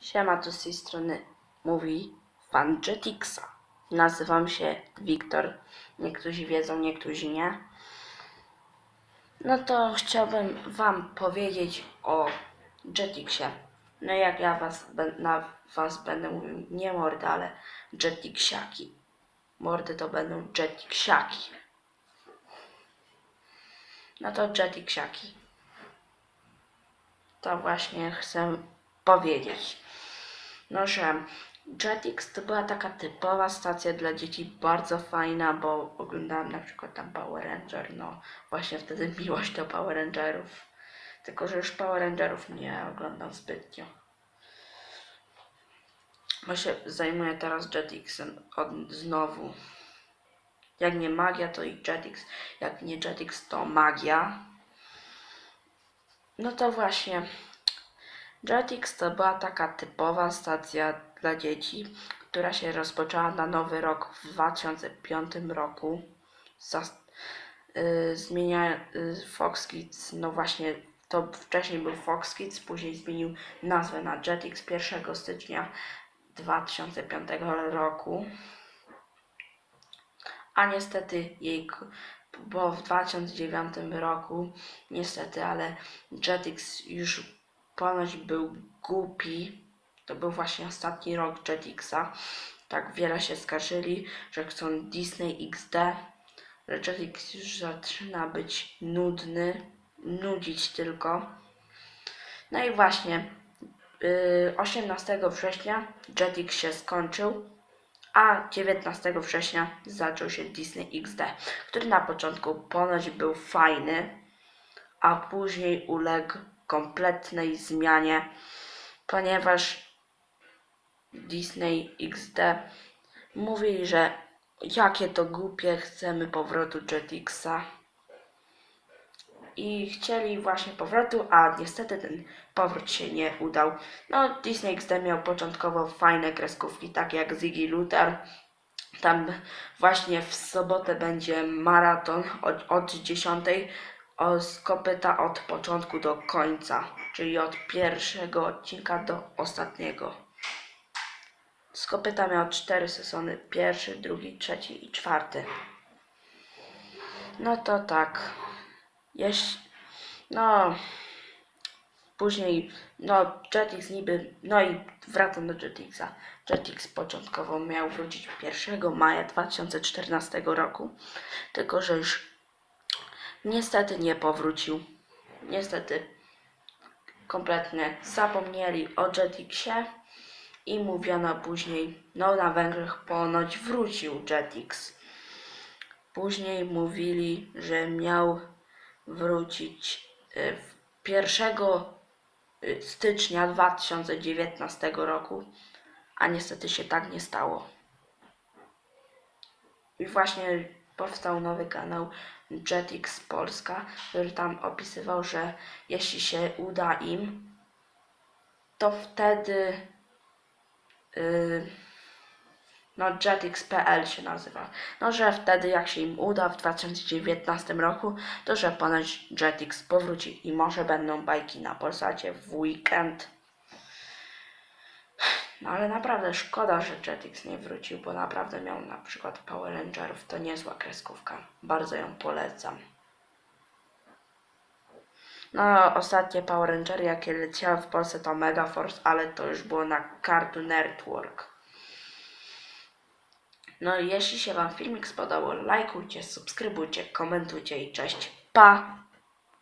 Siema, tu z tej strony mówi fan Jetixa. Nazywam się Wiktor. Niektórzy wiedzą, niektórzy nie. No to chciałbym wam powiedzieć o Jetixie. No jak ja was, na was będę mówił nie mordy, ale Jetixiaki. Mordy to będą Jetixiaki. No to Jetixiaki. To właśnie chcę powiedzieć. No, że Jetix to była taka typowa stacja dla dzieci, bardzo fajna, bo oglądałam na przykład tam Power Ranger, no właśnie wtedy miłość do Power Rangerów. Tylko, że już Power Rangerów nie oglądam zbytnio. Bo się zajmuję teraz Jetixem od, znowu. Jak nie magia, to i Jetix. Jak nie Jetix, to magia. No to właśnie. Jetix to była taka typowa stacja dla dzieci, która się rozpoczęła na nowy rok w 2005 roku. Y, zmienia y, Fox Kids, no właśnie to wcześniej był Fox Kids, później zmienił nazwę na Jetix 1 stycznia 2005 roku. A niestety jej, bo w 2009 roku, niestety, ale Jetix już ponoć był głupi. To był właśnie ostatni rok Jetixa. Tak wiele się skarżyli, że chcą Disney XD, że Jetix już zaczyna być nudny, nudzić tylko. No i właśnie yy, 18 września Jetix się skończył, a 19 września zaczął się Disney XD, który na początku ponoć był fajny, a później uległ kompletnej zmianie, ponieważ Disney XD mówili, że jakie to głupie, chcemy powrotu Jetixa. I chcieli właśnie powrotu, a niestety ten powrót się nie udał. No, Disney XD miał początkowo fajne kreskówki, takie jak Ziggy Luther. Tam właśnie w sobotę będzie maraton od, od 10 o, z kopyta od początku do końca, czyli od pierwszego odcinka do ostatniego. Z kopyta miał cztery sezony, pierwszy, drugi, trzeci i czwarty. No to tak. Jeś... No... Później, no, Jetix niby, no i wracam do Jetixa. Jetix początkowo miał wrócić 1 maja 2014 roku, tylko że już niestety nie powrócił. Niestety kompletnie zapomnieli o Jetixie i mówiono później, no na Węgrzech ponoć wrócił Jetix. Później mówili, że miał wrócić y, w 1 y, stycznia 2019 roku, a niestety się tak nie stało. I właśnie powstał nowy kanał Jetix Polska, który tam opisywał, że jeśli się uda im, to wtedy yy, no Jetix.pl się nazywa. No, że wtedy jak się im uda w 2019 roku, to że ponoć Jetix powróci i może będą bajki na Polsacie w weekend. No ale naprawdę szkoda, że Jetix nie wrócił, bo naprawdę miał na przykład Power Rangerów, to niezła kreskówka. Bardzo ją polecam. No, ostatnie Power Rangery, jakie leciały w Polsce to Megaforce, ale to już było na Cartoon Network. No i jeśli się Wam filmik spodobał, lajkujcie, subskrybujcie, komentujcie i cześć. Pa!